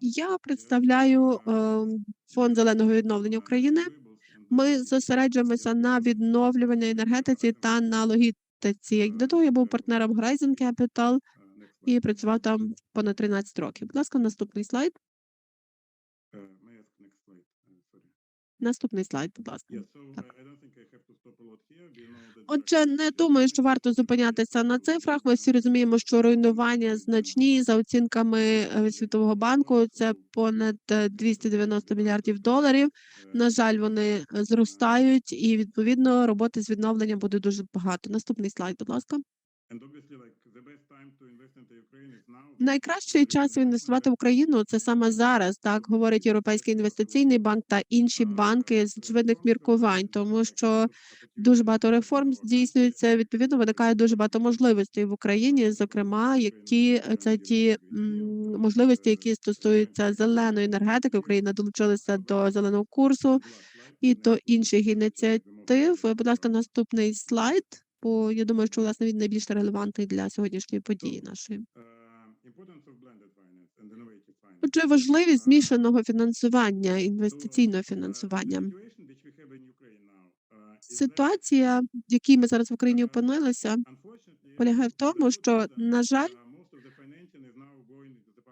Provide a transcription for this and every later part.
Я представляю, ем, Фонд зеленого відновлення України. Ми зосереджуємося на відновлювальній енергетиці та на логістиці. До того я був партнером Horizon Capital і працював там понад 13 років. Будь ласка, наступний слайд. Наступний слайд, будь ласка. Так. Отже, не думаю, що варто зупинятися на цифрах. Ми всі розуміємо, що руйнування значні за оцінками е, Світового банку. Це понад е, 290 мільярдів доларів. На жаль, вони е, зростають, і відповідно роботи з відновлення буде дуже багато. Наступний слайд, будь ласка. Найкращий час інвестувати в Україну це саме зараз, так говорить Європейський інвестиційний банк та інші банки з очевидних міркувань, тому що дуже багато реформ здійснюється. Відповідно, виникає дуже багато можливостей в Україні, зокрема, які це ті можливості, які стосуються зеленої енергетики. Україна долучилася до зеленого курсу і до інших ініціатив. Будь ласка, наступний слайд. Бо я думаю, що власне він найбільш релевантний для сьогоднішньої події нашої. Отже, важливість змішаного фінансування, інвестиційного фінансування. Ситуація, в якій ми зараз в Україні опинилися, полягає в тому, що на жаль,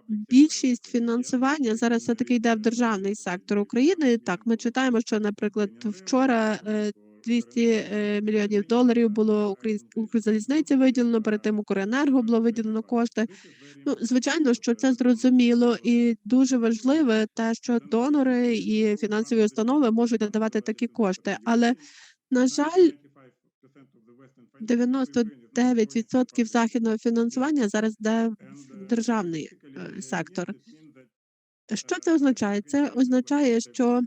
більшість фінансування зараз все таки йде в державний сектор України. Так, ми читаємо, що, наприклад, вчора е, 200 е, мільйонів доларів було Укрзалізниці виділено, перед тим Укренерго було виділено кошти. Ну, звичайно, що це зрозуміло і дуже важливе те, що донори і фінансові установи можуть надавати такі кошти. Але на жаль, 99% західного фінансування зараз йде в державний е, сектор. Що це означає? Це означає, що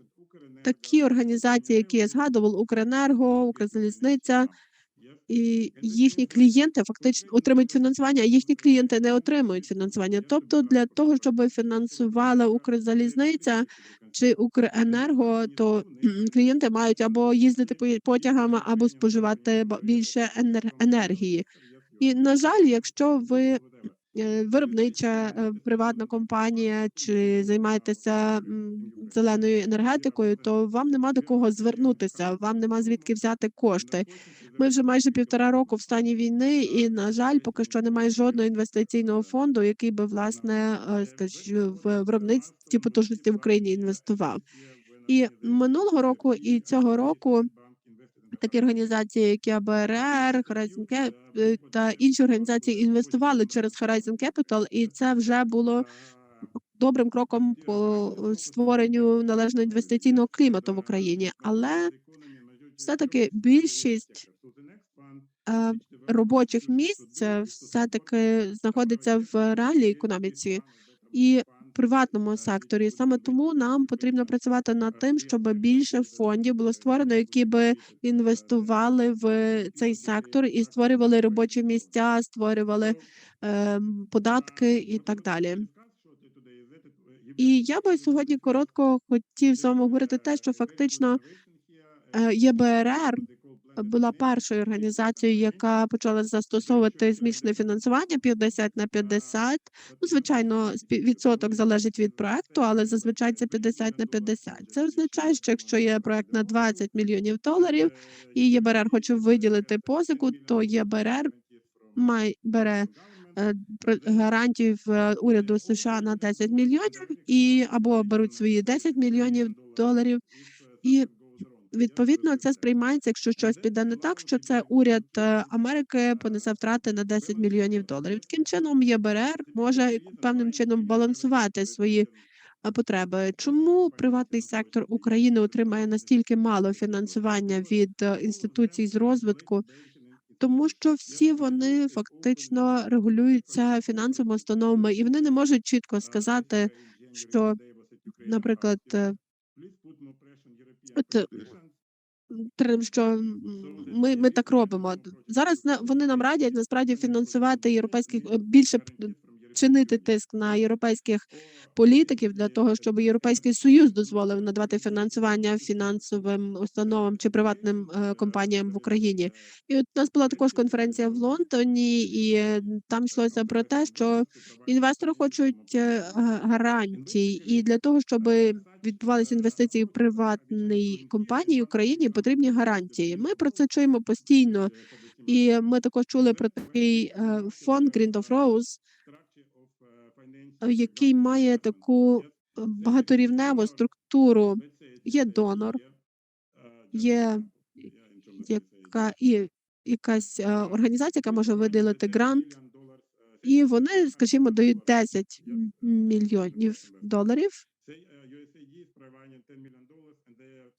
такі організації, які я згадував, Укренерго, Укрзалізниця, і їхні клієнти фактично отримують фінансування, а їхні клієнти не отримують фінансування. Тобто, для того, щоб фінансувала Укрзалізниця чи Укренерго, то клієнти мають або їздити потягами, або споживати більше енер- енергії. І на жаль, якщо ви виробнича е, приватна компанія чи займаєтеся зеленою енергетикою, то вам нема до кого звернутися, вам нема звідки взяти кошти. Ми вже майже півтора року в стані війни, і на жаль, поки що немає жодного інвестиційного фонду, який би власне е, скажімо, в виробництві потужності в Україні інвестував. І минулого року і цього року такі організації, як АБРР, Horizon Cap е, та інші організації інвестували через Horizon Capital, і це вже було добрим кроком по створенню належного інвестиційного клімату в Україні. Але все-таки більшість е, робочих місць е, все-таки знаходиться в реальній економіці і приватному секторі. Саме тому нам потрібно працювати над тим, щоб більше фондів було створено, які би інвестували в цей сектор і створювали робочі місця, створювали е, податки і так далі. І я би сьогодні коротко хотів з вами говорити те, що фактично е, ЄБРР була першою організацією, яка почала застосовувати змішане фінансування 50 на 50. Ну, звичайно, відсоток залежить від проекту, але зазвичай це 50 на 50. Це означає, що якщо є проект на 20 мільйонів доларів, і ЄБРР хоче виділити позику, то ЄБРР має бере е, гарантію в е, уряду США на 10 мільйонів і або беруть свої 10 мільйонів доларів. І відповідно це сприймається, якщо щось піде не так, що це уряд е, Америки понесе втрати на 10 мільйонів доларів. Таким чином, ЄБРР може певним чином балансувати свої е, потреби. Чому приватний сектор України отримає настільки мало фінансування від е, інституцій з розвитку? Тому що всі вони фактично регулюються фінансовими установами, і вони не можуть чітко сказати, що, наприклад, от, е, що ми, ми так робимо. Зараз вони нам радять насправді фінансувати європейських е, більше чинити тиск на європейських політиків для того, щоб Європейський Союз дозволив надавати фінансування фінансовим установам чи приватним, е, компаніям в Україні. І от у нас була також конференція в Лондоні, і, е, там йшлося про те, що інвестори хочуть, е, гарантій. І для того, щоби відбувалися інвестиції в приватній компанії в Україні, потрібні гарантії. Ми про це чуємо постійно, і ми також чули про такий, фонд Green of Rose, який має таку, е, багаторівневу структуру. Є донор, є яка і якась, е, організація, яка може виділити грант, і вони, скажімо, дають 10 мільйонів доларів.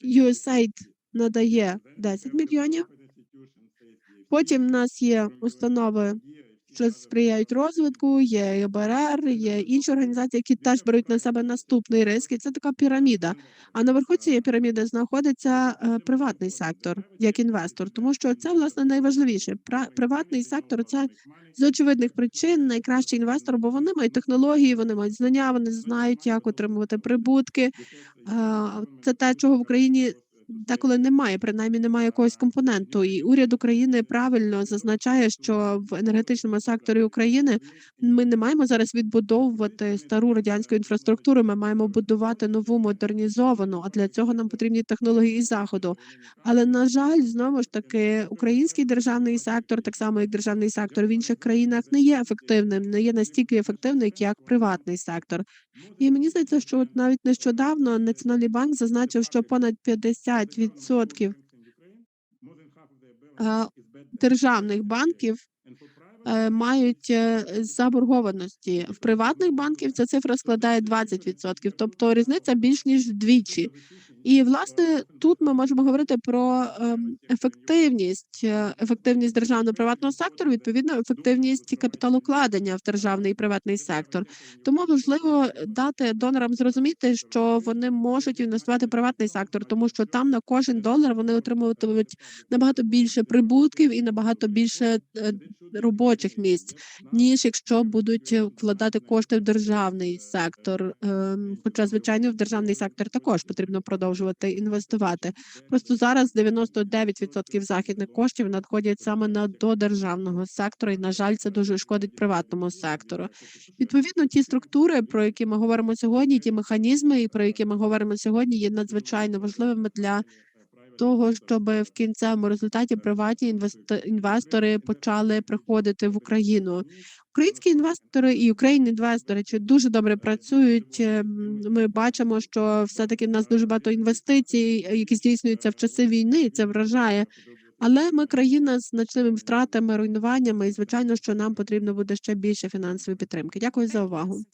USAID надає 10 мільйонів. Потім в нас є установи, що сприяють розвитку, є ЕБРР, є інші організації, які теж беруть на себе наступний риск, і це така піраміда. А наверху цієї піраміди знаходиться, е, приватний сектор як інвестор, тому що це, власне, найважливіше. Приватний сектор- це з очевидних причин найкращий інвестор, бо вони мають технології, вони мають знання, вони знають, як отримувати прибутки. Це те, чого в Україні деколи немає, принаймні немає якогось компоненту. І уряд України правильно зазначає, що в енергетичному секторі України ми не маємо зараз відбудовувати стару радянську інфраструктуру. Ми маємо будувати нову модернізовану, а для цього нам потрібні технології і заходу. Але на жаль, знову ж таки, український державний сектор, так само як державний сектор в інших країнах, не є ефективним, не є настільки ефективним, як приватний сектор. І мені здається, що навіть нещодавно Національний банк зазначив, що понад 50% а, державних банків, мають, е, заборгованості. В приватних банків ця цифра складає 20%, тобто різниця більш ніж вдвічі. І, власне, тут ми можемо говорити про, ем, ефективність, е, ефективність державно-приватного сектору, відповідно, ефективність капіталовкладення в державний і приватний сектор. Тому важливо дати донорам зрозуміти, що вони можуть інвестувати в приватний сектор, тому що там на кожен долар вони отримуватимуть набагато більше прибутків і набагато більше, е, робочих місць, ніж якщо будуть вкладати кошти в державний сектор. Ем, хоча, звичайно, в державний сектор також потрібно продовжувати інвестувати. Просто зараз 99% західних коштів надходять саме на до державного сектору, і, на жаль, це дуже шкодить приватному сектору. Відповідно, ті структури, про які ми говоримо сьогодні, ті механізми, про які ми говоримо сьогодні, є надзвичайно важливими для того, щоб в кінцевому результаті приватні інвесто інвестори почали приходити в Україну. Українські інвестори і Invest, до речі, дуже добре працюють. Ем, ми бачимо, що все-таки в нас дуже багато інвестицій, які здійснюються в часи війни, і це вражає. Але ми країна з значними втратами, руйнуваннями, і звичайно, що нам потрібно буде ще більше фінансової підтримки. Дякую за увагу.